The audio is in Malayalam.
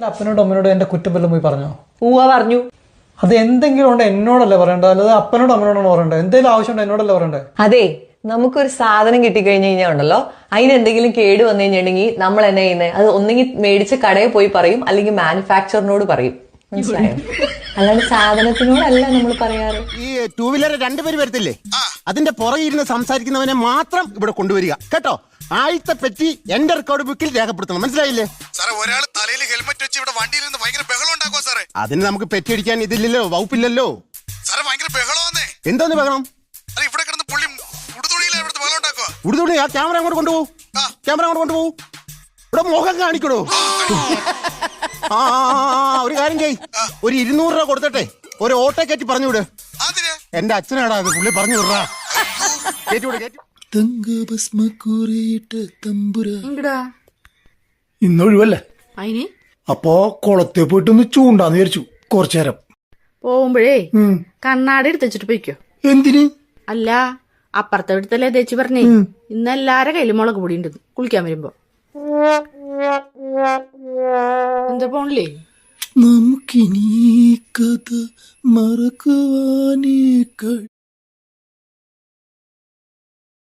എന്റെ അപ്പനോടും അമ്മനോടും എന്റെ കുറ്റം വല്ലതും പോയി പറഞ്ഞോ? ഊവ പറഞ്ഞു. അത് എന്തെങ്കിലും ഉണ്ട് എന്നോടല്ലേ പറയണ്ടത്? അല്ലാതെ അപ്പനോടും അമ്മനോടാണ് പറയണ്ടത്? എന്തെങ്കിലും ആവശ്യമുണ്ടോ എന്നോടല്ലേ പറയണ്ടേ അതെ നമുക്കൊരു സാധനം കിട്ടിക്കഴിഞ്ഞ് കഴിഞ്ഞാൽ ഉണ്ടല്ലോ അതിനെന്തെങ്കിലും കേട് വന്നു കഴിഞ്ഞിട്ടുണ്ടെങ്കിൽ നമ്മൾ എന്നെ ചെയ്യുന്നത് അത് ഒന്നെങ്കിൽ മേടിച്ച് കടയിൽ പോയി പറയും അല്ലെങ്കിൽ മാനുഫാക്ചറിനോട് പറയും. മനസ്സിലായോ? അല്ലാണ്ട് സാധനത്തിനോടല്ല നമ്മൾ പറയാറ്. ഈ ടൂ വീലർ രണ്ടുപേര് വരത്തില്ലേ അതിന്റെ പുറകെ ഇരുന്ന് സംസാരിക്കുന്നവനെ മാത്രം ഇവിടെ കൊണ്ടുവരിക. കേട്ടോ? ആദ്യത്തെ പറ്റി എന്റെ റെക്കോർഡ് ബുക്കിൽ രേഖപ്പെടുത്തണം. മനസ്സിലായില്ലേ? സാറേ ഒരാൾ തലയിൽ ഹെൽമെറ്റ് വെച്ച് ഇവിടെ വണ്ടിയിൽ നിന്ന് ഭയങ്കര ബഹളം ഉണ്ടാക്കുവാ സാറേ. അതിന് നമുക്ക് പെറ്റി അടിക്കാൻ ഇതില്ലല്ലോ വകുപ്പില്ലല്ലോ. സാറേ ഭയങ്കര ബഹളമാന്നേ. എന്താണ് ബഹളം? അല്ല ഇവിടെ കിടന്ന് പുള്ളി ഉടുതുണിയിലെ ഇവിടുത്തെ ബഹളം ഉണ്ടാക്കുക ഉടുതുണി ആ ക്യാമറ അങ്ങോട്ട് കൊണ്ടുപോകും ക്യാമറ അങ്ങോട്ട് കൊണ്ടുപോകും ഇവിടെ മുഖം കാണിക്കണോ? ആ ഒരു കാര്യം ചെയ് ഒരു ഇരുന്നൂറ് രൂപ കൊടുത്തട്ടെ ഒരു ഓട്ടോ കയറ്റി പറഞ്ഞു വിട് അതിനെ? എന്റെ അച്ഛനാടാ അത് പുള്ളി പറഞ്ഞു വിടാ കയറ്റി വിട്. കയറ്റി ഇന്നൊഴിവല്ലേ? അതിന് അപ്പോ കുളത്തെ പോയിട്ടൊന്ന് ചൂണ്ടാന്ന് വിചാരിച്ചു. കുറച്ചു നേരം പോകുമ്പോഴേ. കണ്ണാടി എടുത്ത് വെച്ചിട്ട് പോയിക്കോ. എന്തിന്? അല്ല അപ്പുറത്തെ വീട്ടിലെ തേച്ചി പറഞ്ഞേ. ഇന്ന് എല്ലാരെ കയ്യിലും മുളക് പൊടി ഉണ്ട് കുളിക്കാൻ വരുമ്പോ. എന്താ പോണില്ലേ? നമുക്കിനി കഥ മറക്കുവാനേ കഴി